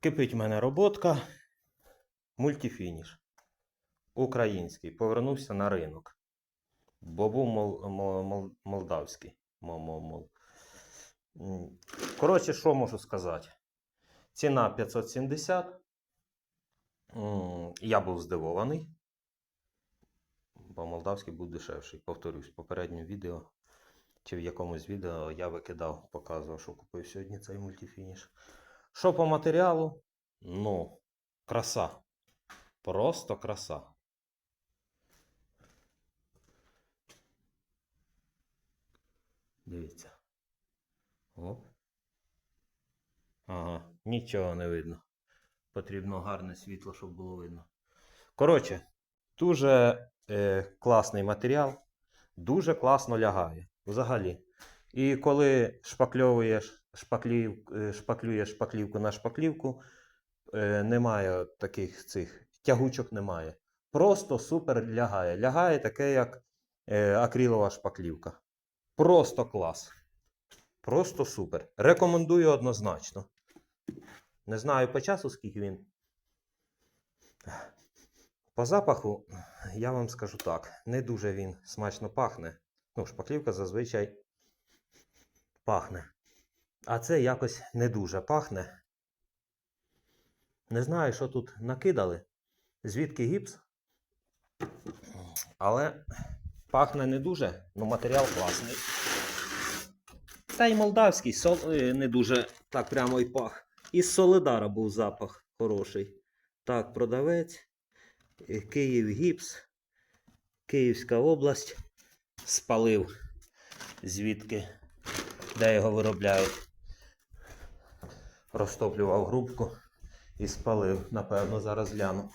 Кипить в мене роботка. Мультифініш. Український. Повернувся на ринок. Бо був мол, мол, мол, молдавський. Мол, мол, мол. Коротше, що можу сказати? Ціна 570. Я був здивований. Бо молдавський був дешевший. Повторюсь, в попередньому відео чи в якомусь відео я викидав, показував, що купив сьогодні цей мультифініш. Що по матеріалу? Ну, краса. Просто краса. Дивіться. Оп. Ага, нічого не видно. Потрібно гарне світло, щоб було видно. Коротше, дуже е, класний матеріал, дуже класно лягає. Взагалі. І коли шпакльовуєш шпаклів, е, шпаклюєш шпаклівку на шпаклівку, е, немає таких цих тягучок немає. Просто супер лягає. Лягає таке, як е, акрилова шпаклівка. Просто клас. Просто супер. Рекомендую однозначно. Не знаю по часу, скільки він. По запаху, я вам скажу так, не дуже він смачно пахне. Ну, шпаклівка зазвичай пахне. А це якось не дуже пахне. Не знаю, що тут накидали, звідки гіпс. Але пахне не дуже, ну матеріал класний. Та й молдавський сол... е, не дуже так прямо й пах. Із Солидара був запах хороший. Так, продавець. е, Київ гіпс. Київська область. Спалив. Звідки? Де його виробляють? Розтоплював грубку і спалив. Напевно, зараз гляну.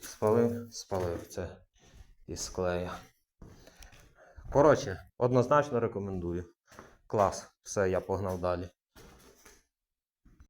Спалив, спалив це із клея. Коротше, однозначно рекомендую. Клас. Все, я погнав далі.